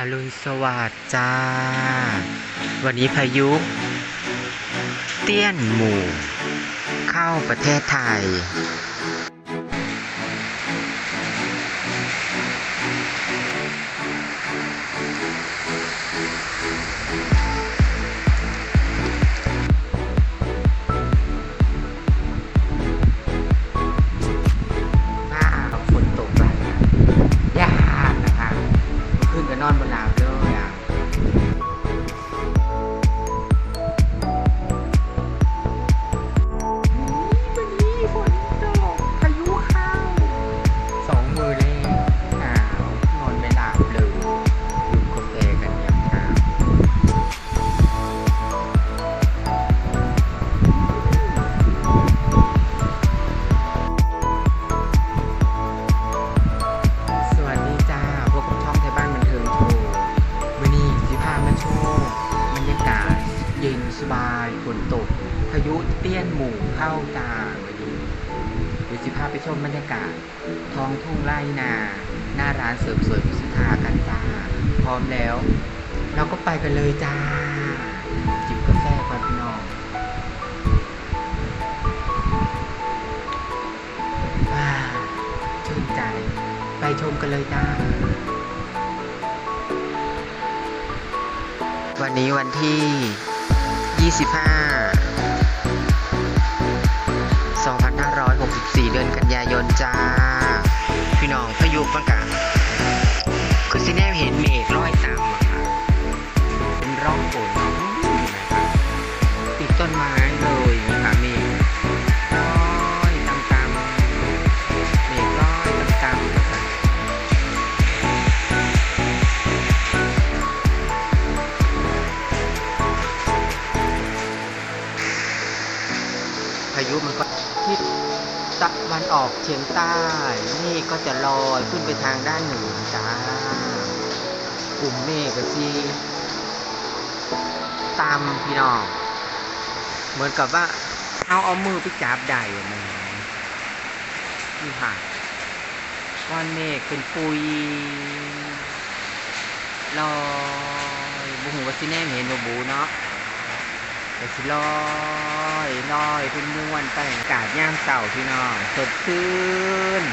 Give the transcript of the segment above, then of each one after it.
อรุณสวัสดิ์จ้า วันนี้พายุ เตี้ยนหมู่ เข้าประเทศไทย ยุเตี้ยนหมู่เข้าตาวันนี้เดี๋ยวสิพาไปชมบรรยากาศ ท้องทุ่งไร่นา หน้าร้านเสริมสวยพิสุทธากันจ้า พร้อมแล้ว เราก็ไปกันเลยจ้า จิบกาแฟก่อนพี่น้องอ่าชื่นใจ ไปชมกันเลยจ้าวันนี้วันที่ 25 ยายนจ้า พี่น้องพายุมังกะคือสิแนมเห็นเมฆลอยตามมาค่ะเป็นร่องฝนนะครับติดต้นไม้เลยนะคะเมฆลอยตามตามๆเมฆลอยตามตามๆนะคะพายุมันก็ทิศ ตะวันออกเฉียงใต้นี่ก็จะลอยขึ้นไปทางด้านเหนือจ้ากลุ่มเมฆก็สิตามพี่น้อง เหมือนกับว่าเอาเอามือไปจับได้อะแม่นี่ค่ะก้อนเมฆเป็นปุยลอยบุหูว่าสิแน่เห็นบ่บูเนาะ ไปชิลอยลอยเป็นมวนไปอากาศย่ามเสาพี่น้องสดชื่น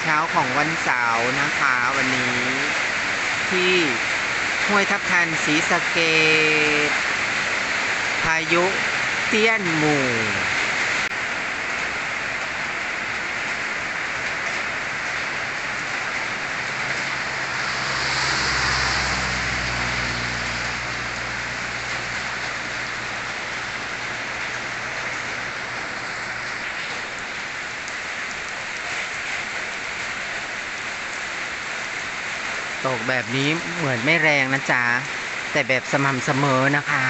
เช้าของวันเสาร์นะคะวันนี้ ที่ห้วยทับทันสีสะเกดพายุเตี้ยนหมู่ ตกแบบนี้เหมือนไม่แรงนะจ๊ะ แต่แบบสม่ำเสมอนะคะ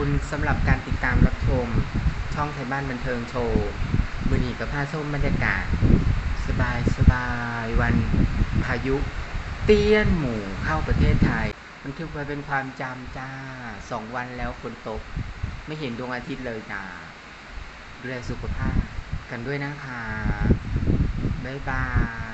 คุณสำหรับการติดตามรับชม ช่องไทยบ้านบันเทิงโชว์มือหนีกับผ้าส้มบรรยากาศ สบายสบายวันพายุ เตี้ยนหมู่เข้าประเทศไทยบันทึกไว้เป็นความจำจ้าสองวันแล้วฝนตก ไม่เห็นดวงอาทิตย์เลยจ้าดูแลสุขภาพกันด้วยนะคะ บ๊ายบาย